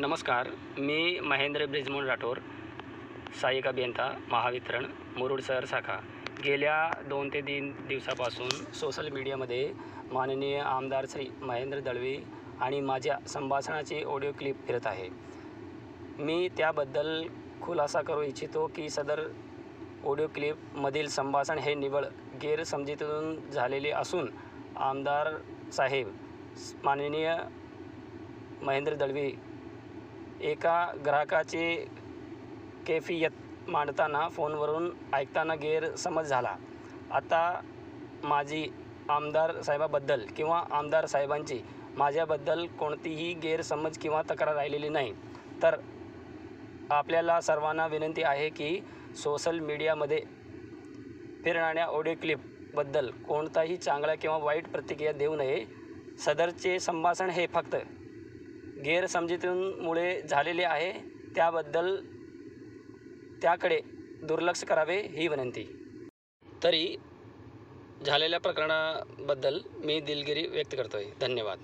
नमस्कार मी महेंद्र ब्रिजमोहन राठोर सहाय्यक अभियंता महावितरण मुरुड शहर शाखा. गेल्या दोन ते तीन दिवसापासून सोशल मीडियामध्ये माननीय आमदार श्री महेंद्र दळवी आणि माझ्या संभाषणाची ऑडिओ क्लिप फिरत आहे. मी त्याबद्दल खुलासा करू इच्छितो की सदर ऑडिओ क्लिपमधील संभाषण हे निवळ गैरसमजीतून झालेले असून आमदार साहेब माननीय महेंद्र दळवी एका ग्राहकाची कैफियत मांडताना फोनवरून ऐकताना गैरसमज झाला. आता माझी आमदार साहेबाबद्दल किंवा आमदार साहेबांची माझ्याबद्दल कोणतीही गैरसमज किंवा तक्रार राहिलेली नाही. तर आपल्याला सर्वांना विनंती आहे की सोशल मीडियामध्ये फिरणाऱ्या ऑडिओ क्लिपबद्दल कोणताही चांगला किंवा वाईट प्रतिक्रिया देऊ नये. सदरचे संभाषण हे फक्त गैरसमजुतीमुळे झालेले आहे त्याबद्दल त्याकडे दुर्लक्ष करावे ही विनंती. तरी झालेल्या प्रकरणाबद्दल मी दिलगिरी व्यक्त करतो आहे धन्यवाद.